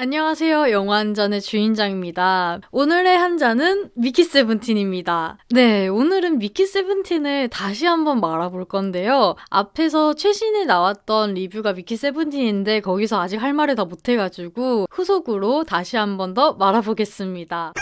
안녕하세요. 영화 한 잔의 주인장입니다. 오늘의 한 잔은 미키 세븐틴입니다. 네, 오늘은 미키 세븐틴을 다시 한번 말아볼 건데요. 앞에서 최신에 나왔던 리뷰가 미키 세븐틴인데 거기서 아직 할 말을 다 못해가지고 후속으로 다시 한번 더 말아보겠습니다.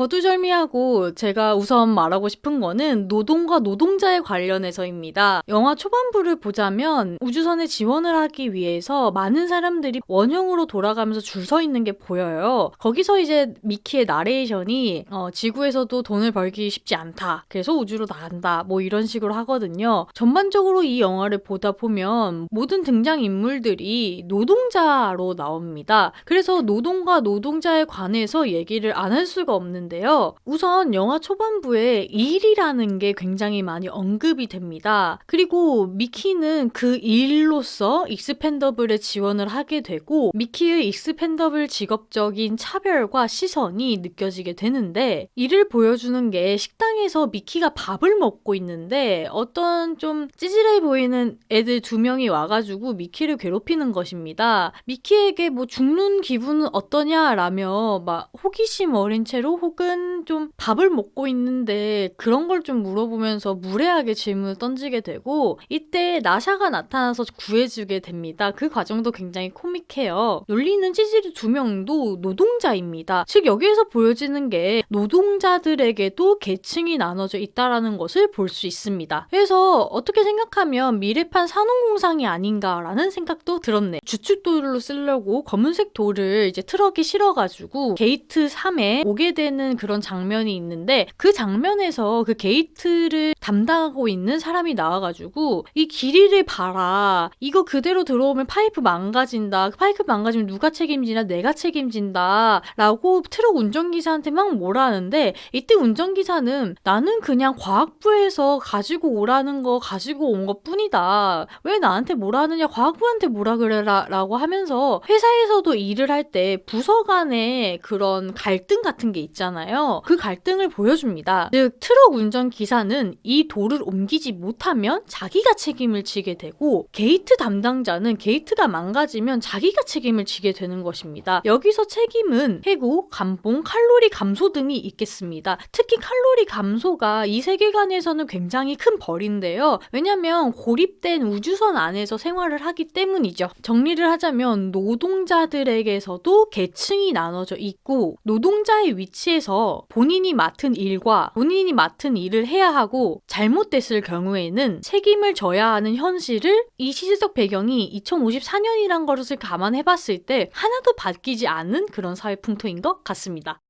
거두절미하고 제가 우선 말하고 싶은 거는 노동과 노동자에 관련해서입니다. 영화 초반부를 보자면 우주선에 지원을 하기 위해서 많은 사람들이 원형으로 돌아가면서 줄 서 있는 게 보여요. 거기서 이제 미키의 나레이션이 어, 지구에서도 돈을 벌기 쉽지 않다. 그래서 우주로 나간다. 뭐 이런 식으로 하거든요. 전반적으로 이 영화를 보다 보면 모든 등장 인물들이 노동자로 나옵니다. 그래서 노동과 노동자에 관해서 얘기를 안 할 수가 없는 있는데요. 우선 영화 초반부에 일이라는 게 굉장히 많이 언급이 됩니다. 그리고 미키는 그 일로서 익스펜더블에 지원을 하게 되고 미키의 익스펜더블 직업적인 차별과 시선이 느껴지게 되는데 이를 보여주는 게 식당에서 미키가 밥을 먹고 있는데 어떤 좀 찌질해 보이는 애들 두 명이 와가지고 미키를 괴롭히는 것입니다. 미키에게 뭐 죽는 기분은 어떠냐라며 막 호기심 어린 채로 혹은 혹은 좀 밥을 먹고 있는데 그런 걸 좀 물어보면서 무례하게 질문을 던지게 되고 이때 나샤가 나타나서 구해주게 됩니다. 그 과정도 굉장히 코믹해요. 놀리는 찌질이 두 명도 노동자입니다. 즉 여기에서 보여지는 게 노동자들에게도 계층이 나눠져 있다라는 것을 볼 수 있습니다. 그래서 어떻게 생각하면 미래판 산업공상이 아닌가라는 생각도 들었네. 주춧돌로 쓰려고 검은색 돌을 이제 트럭에 실어가지고 게이트 3에 오게 되는 하는 그런 장면이 있는데 그 장면에서 그 게이트를 담당하고 있는 사람이 나와가지고 이 길이를 봐라. 이거 그대로 들어오면 파이프 망가진다. 그 파이프 망가지면 누가 책임지나 내가 책임진다. 라고 트럭 운전기사한테 막 뭐라 하는데 이때 운전기사는 나는 그냥 과학부에서 가지고 오라는 거 가지고 온 것 뿐이다. 왜 나한테 뭐라 하느냐 과학부한테 뭐라 그래라 라고 하면서 회사에서도 일을 할 때 부서 간에 그런 갈등 같은 게 있잖아요. 있잖아요. 그 갈등을 보여줍니다. 즉, 트럭 운전 기사는 이 돌을 옮기지 못하면 자기가 책임을 지게 되고, 게이트 담당자는 게이트가 망가지면 자기가 책임을 지게 되는 것입니다. 여기서 책임은 해고, 감봉, 칼로리 감소 등이 있겠습니다. 특히 칼로리 감소가 이 세계관에서는 굉장히 큰 벌인데요. 왜냐면 고립된 우주선 안에서 생활을 하기 때문이죠. 정리를 하자면 노동자들에게서도 계층이 나눠져 있고 노동자의 위치에서 해서 본인이 맡은 일과 본인이 맡은 일을 해야 하고 잘못됐을 경우에는 책임을 져야 하는 현실을 이 시대적 배경이 2054년이란 것을 감안해 봤을 때 하나도 바뀌지 않은 그런 사회 풍토인 것 같습니다.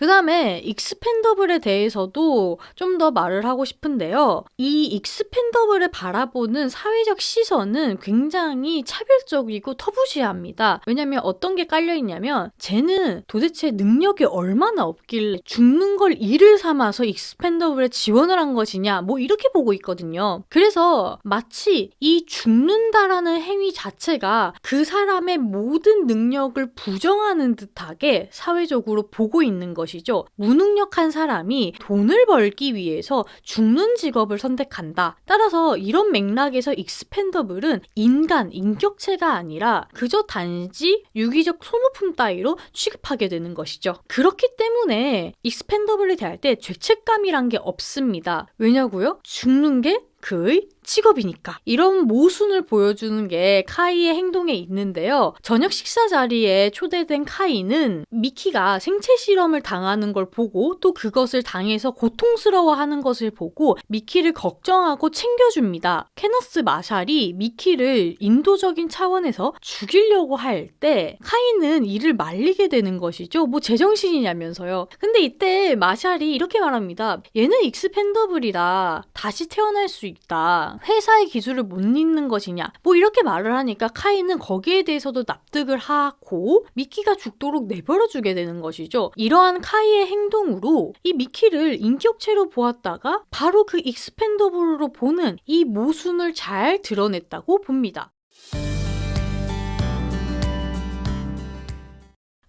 그 다음에 익스펜더블에 대해서도 좀 더 말을 하고 싶은데요. 이 익스펜더블을 바라보는 사회적 시선은 굉장히 차별적이고 터부시합니다. 왜냐면 어떤 게 깔려있냐면 쟤는 도대체 능력이 얼마나 없길래 죽는 걸 일을 삼아서 익스펜더블에 지원을 한 것이냐 뭐 이렇게 보고 있거든요. 그래서 마치 이 죽는다라는 행위 자체가 그 사람의 모든 능력을 부정하는 듯하게 사회적으로 보고 있는 것이 것이죠. 무능력한 사람이 돈을 벌기 위해서 죽는 직업을 선택한다. 따라서 이런 맥락에서 익스펜더블은 인간, 인격체가 아니라 그저 단지 유기적 소모품 따위로 취급하게 되는 것이죠. 그렇기 때문에 익스펜더블에 대할 때 죄책감이란 게 없습니다. 왜냐고요? 죽는 게 그의 직업이니까. 이런 모순을 보여주는 게 카이의 행동에 있는데요. 저녁 식사 자리에 초대된 카이는 미키가 생체 실험을 당하는 걸 보고 또 그것을 당해서 고통스러워 하는 것을 보고 미키를 걱정하고 챙겨줍니다. 케너스 마샬이 미키를 인도적인 차원에서 죽이려고 할 때 카이는 이를 말리게 되는 것이죠. 뭐 제정신이냐면서요. 근데 이때 마샬이 이렇게 말합니다. 얘는 익스펜더블이라 다시 태어날 수 있다. 회사의 기술을 못 잊는 것이냐. 뭐 이렇게 말을 하니까 카이는 거기에 대해서도 납득을 하고 미키가 죽도록 내버려 주게 되는 것이죠. 이러한 카이의 행동으로 이 미키를 인격체로 보았다가 바로 그 익스펜더블로 보는 이 모순을 잘 드러냈다고 봅니다.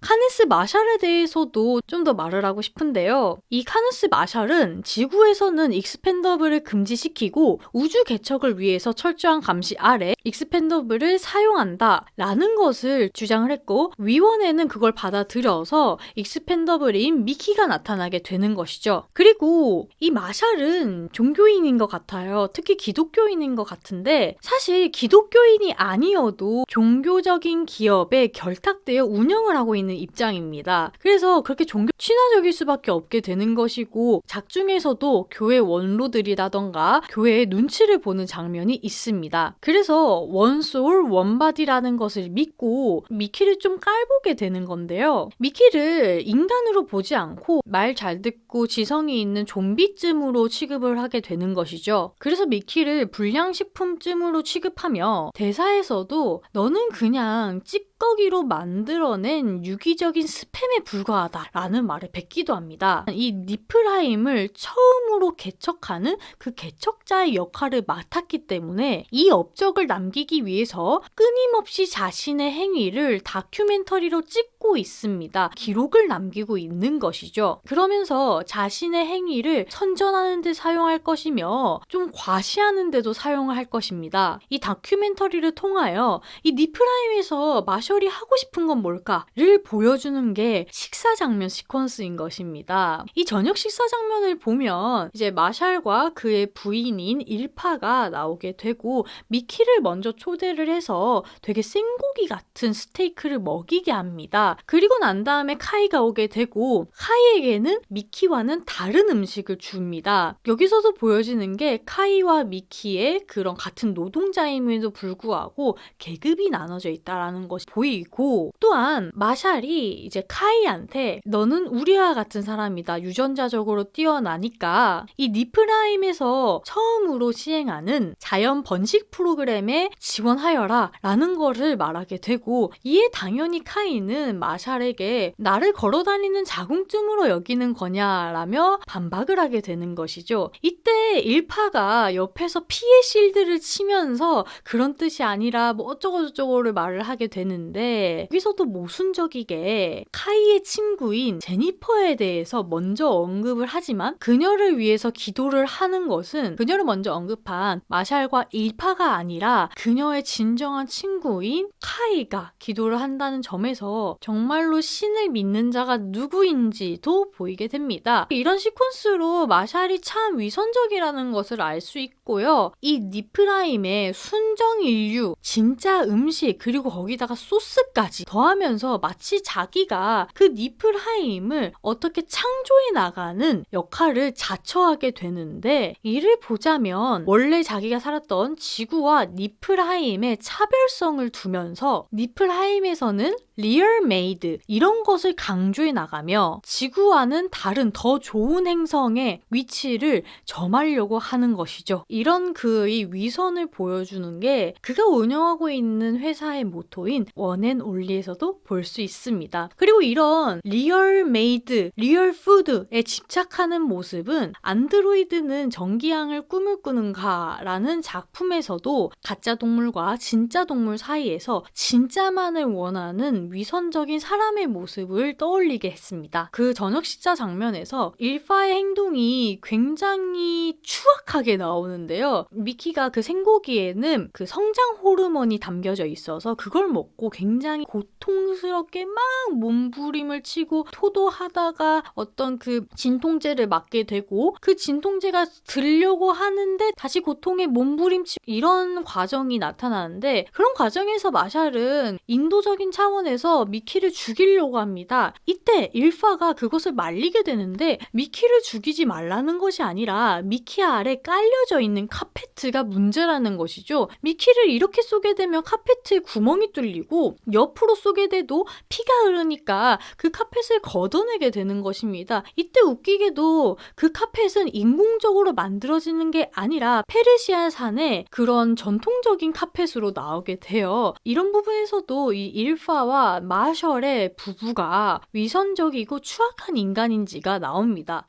카네스 마샬에 대해서도 좀 더 말을 하고 싶은데요. 이 카네스 마샬은 지구에서는 익스펜더블을 금지시키고 우주 개척을 위해서 철저한 감시 아래 익스펜더블을 사용한다 라는 것을 주장을 했고 위원회는 그걸 받아들여서 익스펜더블인 미키가 나타나게 되는 것이죠. 그리고 이 마샬은 종교인인 것 같아요. 특히 기독교인인 것 같은데 사실 기독교인이 아니어도 종교적인 기업에 결탁되어 운영을 하고 있는 입장입니다. 그래서 그렇게 종교 친화적일 수밖에 없게 되는 것이고 작중에서도 교회 원로들이라던가 교회의 눈치를 보는 장면이 있습니다. 그래서 원소울 원바디라는 것을 믿고 미키를 좀 깔보게 되는 건데요. 미키를 인간으로 보지 않고 말 잘 듣고 지성이 있는 좀비쯤으로 취급을 하게 되는 것이죠. 그래서 미키를 불량식품쯤으로 취급하며 대사에서도 너는 그냥 찌꺼기로 만들어낸 유기적인 스팸에 불과하다라는 말을 뱉기도 합니다. 이 니플하임을 처음으로 개척하는 그 개척자의 역할을 맡았기 때문에 이 업적을 남기기 위해서 끊임없이 자신의 행위를 다큐멘터리로 찍 고 있습니다. 기록을 남기고 있는 것이죠. 그러면서 자신의 행위를 선전하는 데 사용할 것이며 좀 과시하는 데도 사용할 것입니다. 이 다큐멘터리를 통하여 이 니프라임에서 마셜이 하고 싶은 건 뭘까를 보여주는 게 식사 장면 시퀀스인 것입니다. 이 저녁 식사 장면을 보면 이제 마샬과 그의 부인인 일파가 나오게 되고 미키를 먼저 초대를 해서 되게 생고기 같은 스테이크를 먹이게 합니다. 그리고 난 다음에 카이가 오게 되고 카이에게는 미키와는 다른 음식을 줍니다. 여기서도 보여지는 게 카이와 미키의 그런 같은 노동자임에도 불구하고 계급이 나눠져 있다라는 것이 보이고 또한 마샬이 이제 카이한테 너는 우리와 같은 사람이다. 유전자적으로 뛰어나니까 이 니프라임에서 처음으로 시행하는 자연 번식 프로그램에 지원하여라 라는 거를 말하게 되고 이에 당연히 카이는 마샬에게 나를 걸어다니는 자궁쯤으로 여기는 거냐라며 반박을 하게 되는 것이죠. 이때 일파가 옆에서 피해 실드를 치면서 그런 뜻이 아니라 뭐 어쩌고저쩌고를 말을 하게 되는데 여기서도 모순적이게 카이의 친구인 제니퍼에 대해서 먼저 언급을 하지만 그녀를 위해서 기도를 하는 것은 그녀를 먼저 언급한 마샬과 일파가 아니라 그녀의 진정한 친구인 카이가 기도를 한다는 점에서 정말로 신을 믿는 자가 누구인지도 보이게 됩니다. 이런 시퀀스로 마샬이 참 위선적이라는 것을 알 수 있고요. 이 니프라임의 순정 인류, 진짜 음식, 그리고 거기다가 소스까지 더하면서 마치 자기가 그 니플하임을 어떻게 창조해 나가는 역할을 자처하게 되는데 이를 보자면 원래 자기가 살았던 지구와 니플하임의 차별성을 두면서 니플하임에서는 리얼 메이드 이런 것을 강조해 나가며 지구와는 다른 더 좋은 행성의 위치를 점하려고 하는 것이죠. 이런 그의 위선을 보여주는 게 그가 운영하고 있는 회사의 모토인 원앤 올리에서도 볼 수 있습니다. 그리고 이런 리얼 메이드, 리얼 푸드에 집착하는 모습은 안드로이드는 전기양을 꿈을 꾸는가라는 작품에서도 가짜 동물과 진짜 동물 사이에서 진짜만을 원하는 위선적인 사람의 모습을 떠올리게 했습니다. 그 저녁 식사 장면에서 일파의 행동이 굉장히 추악하게 나오는데요. 미키가 그 생고기에는 그 성장 호르몬이 담겨져 있어서 그걸 먹고 굉장히 고통스럽게 막 몸부림을 치고 토도하다가 어떤 그 진통제를 맞게 되고 그 진통제가 들려고 하는데 다시 고통에 몸부림치고 이런 과정이 나타나는데 그런 과정에서 마샬은 인도적인 차원 에서 미키를 죽이려고 합니다. 이때 일파가 그것을 말리게 되는데 미키를 죽이지 말라는 것이 아니라 미키 아래 깔려져 있는 카페트가 문제라는 것이죠. 미키를 이렇게 쏘게 되면 카페트에 구멍이 뚫리고 옆으로 쏘게 돼도 피가 흐르니까 그 카펫을 걷어내게 되는 것입니다. 이때 웃기게도 그 카펫은 인공적으로 만들어지는 게 아니라 페르시아산의 그런 전통적인 카펫으로 나오게 돼요. 이런 부분에서도 이 일파와 마셜의 부부가 위선적이고 추악한 인간인지가 나옵니다.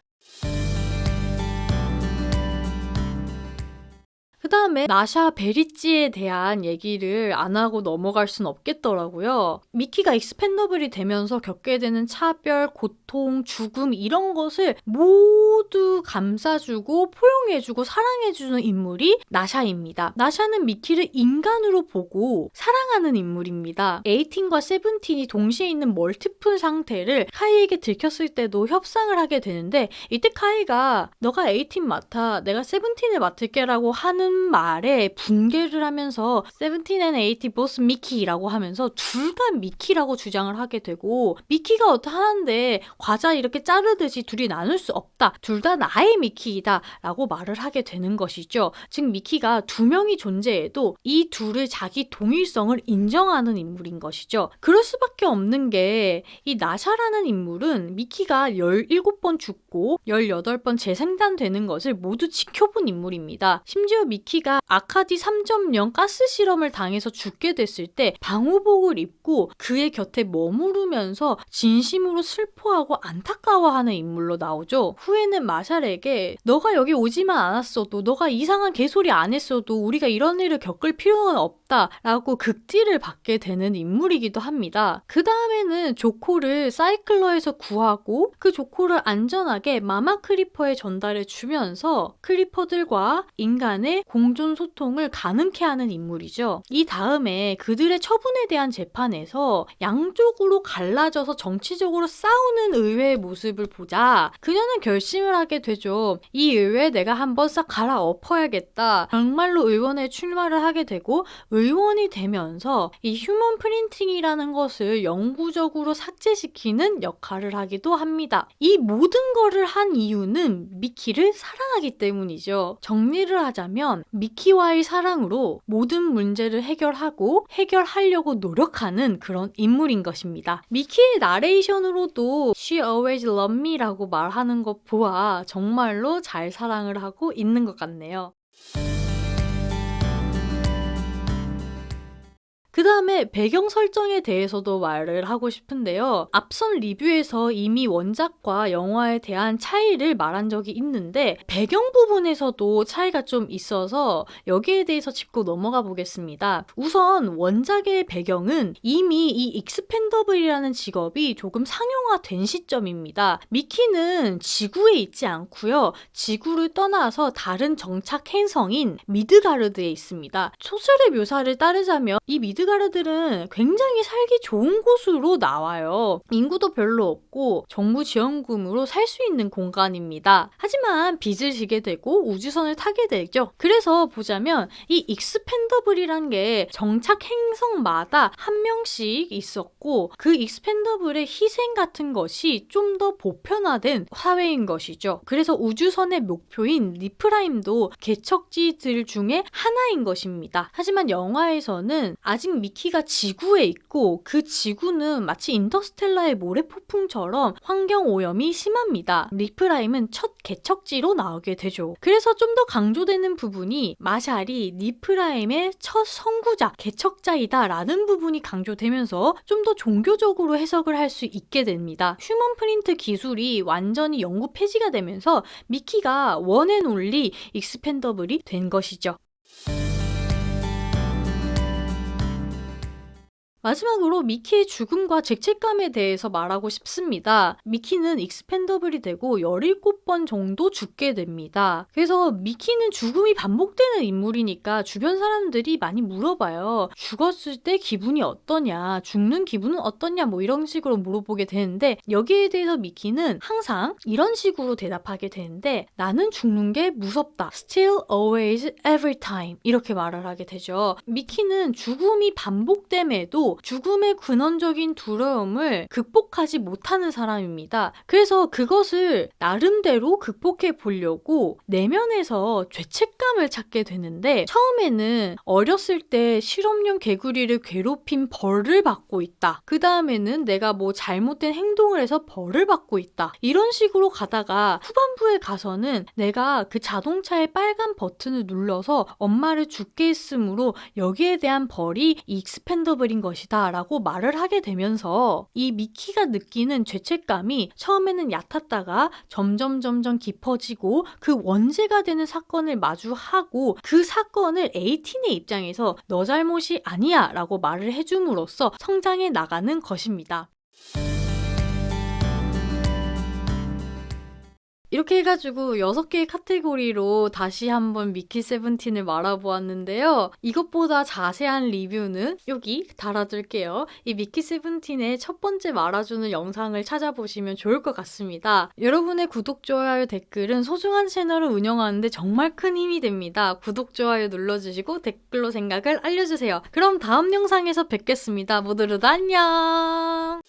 다음에 나샤 베리찌에 대한 얘기를 안 하고 넘어갈 순 없겠더라고요. 미키가 익스펜더블이 되면서 겪게 되는 차별, 고통, 죽음 이런 것을 모두 감싸주고 포용해주고 사랑해주는 인물이 나샤입니다. 나샤는 미키를 인간으로 보고 사랑하는 인물입니다. 에이틴과 세븐틴이 동시에 있는 멀티플 상태를 카이에게 들켰을 때도 협상을 하게 되는데 이때 카이가 너가 에이틴 맡아 내가 세븐틴을 맡을게라고 하는 말에 붕괴를 하면서 세븐틴 앤 에이틴 보스 미키라고 하면서 둘 다 미키라고 주장을 하게 되고 미키가 어떠 하는데 과자 이렇게 자르듯이 둘이 나눌 수 없다. 둘 다 나의 미키이다. 라고 말을 하게 되는 것이죠. 즉 미키가 두 명이 존재해도 이 둘을 자기 동일성을 인정하는 인물인 것이죠. 그럴 수밖에 없는 게 이 나샤라는 인물은 미키가 17번 죽고 18번 재생산되는 것을 모두 지켜본 인물입니다. 심지어 미키 가 아카디 3.0 가스 실험을 당해서 죽게 됐을 때 방호복을 입고 그의 곁에 머무르면서 진심으로 슬퍼하고 안타까워하는 인물로 나오죠. 후에는 마샬에게 너가 여기 오지만 않았어도 너가 이상한 개소리 안 했어도 우리가 이런 일을 겪을 필요는 없다 라고 극딜을 받게 되는 인물이기도 합니다. 그 다음에는 조코를 사이클러에서 구하고 그 조코를 안전하게 마마 크리퍼에 전달해 주면서 크리퍼들과 인간의 공존 소통을 가능케 하는 인물이죠. 이 다음에 그들의 처분에 대한 재판에서 양쪽으로 갈라져서 정치적으로 싸우는 의회의 모습을 보자 그녀는 결심을 하게 되죠. 이 의회 내가 한번 싹 갈아엎어야겠다. 정말로 의원에 출마를 하게 되고 의 원이 되면서 이 휴먼 프린팅이라는 것을 영구적으로 삭제시키는 역할을 하기도 합니다. 이 모든 거를 한 이유는 미키를 사랑하기 때문이죠. 정리를 하자면 미키와의 사랑으로 모든 문제를 해결하고 해결하려고 노력하는 그런 인물인 것입니다. 미키의 나레이션으로도 She always love me라고 말하는 것 보아 정말로 잘 사랑을 하고 있는 것 같네요. 그 다음에 배경 설정에 대해서도 말을 하고 싶은데요. 앞선 리뷰에서 이미 원작과 영화에 대한 차이를 말한 적이 있는데 배경 부분에서도 차이가 좀 있어서 여기에 대해서 짚고 넘어가 보겠습니다. 우선 원작의 배경은 이미 이 익스펜더블이라는 직업이 조금 상용화된 시점입니다. 미키는 지구에 있지 않고요. 지구를 떠나서 다른 정착 행성인 미드가르드에 있습니다. 소설의 묘사를 따르자면 이 미드 미드가르들은 굉장히 살기 좋은 곳으로 나와요. 인구도 별로 없고 정부 지원금으로 살 수 있는 공간입니다. 하지만 빚을 지게 되고 우주선을 타게 되죠. 그래서 보자면 이 익스펜더블이란 게 정착 행성마다 한 명씩 있었고 그 익스펜더블의 희생 같은 것이 좀 더 보편화된 사회인 것이죠. 그래서 우주선의 목표인 리프라임도 개척지들 중에 하나인 것입니다. 하지만 영화에서는 아직 아직 미키가 지구에 있고 그 지구는 마치 인터스텔라의 모래폭풍처럼 환경 오염이 심합니다. 리프라임은 첫 개척지로 나오게 되죠. 그래서 좀 더 강조되는 부분이 마샬이 리프라임의 첫 선구자, 개척자이다 라는 부분이 강조되면서 좀 더 종교적으로 해석을 할 수 있게 됩니다. 휴먼 프린트 기술이 완전히 영구 폐지가 되면서 미키가 원앤 올리 익스펜더블이 된 것이죠. 마지막으로 미키의 죽음과 죄책감에 대해서 말하고 싶습니다. 미키는 익스펜더블이 되고 17번 정도 죽게 됩니다. 그래서 미키는 죽음이 반복되는 인물이니까 주변 사람들이 많이 물어봐요. 죽었을 때 기분이 어떠냐, 죽는 기분은 어떠냐, 뭐 이런 식으로 물어보게 되는데 여기에 대해서 미키는 항상 이런 식으로 대답하게 되는데 나는 죽는 게 무섭다. Still, always, every time. 이렇게 말을 하게 되죠. 미키는 죽음이 반복됨에도 죽음의 근원적인 두려움을 극복하지 못하는 사람입니다. 그래서 그것을 나름대로 극복해 보려고 내면에서 죄책감을 찾게 되는데 처음에는 어렸을 때 실험용 개구리를 괴롭힌 벌을 받고 있다. 그 다음에는 내가 뭐 잘못된 행동을 해서 벌을 받고 있다. 이런 식으로 가다가 후반부에 가서는 내가 그 자동차의 빨간 버튼을 눌러서 엄마를 죽게 했으므로 여기에 대한 벌이 익스펜더블인 것이 것이다 라고 말을 하게 되면서 이 미키가 느끼는 죄책감이 처음에는 얕았다가 점점 점점 깊어지고 그 원죄가 되는 사건을 마주하고 그 사건을 에이틴의 입장에서 너 잘못이 아니야 라고 말을 해줌으로써 성장해 나가는 것입니다. 이렇게 해가지고 6개의 카테고리로 다시 한번 미키 세븐틴을 말아보았는데요. 이것보다 자세한 리뷰는 여기 달아둘게요. 이 미키 세븐틴의 첫 번째 말아주는 영상을 찾아보시면 좋을 것 같습니다. 여러분의 구독, 좋아요, 댓글은 소중한 채널을 운영하는데 정말 큰 힘이 됩니다. 구독, 좋아요 눌러주시고 댓글로 생각을 알려주세요. 그럼 다음 영상에서 뵙겠습니다. 모두들 안녕!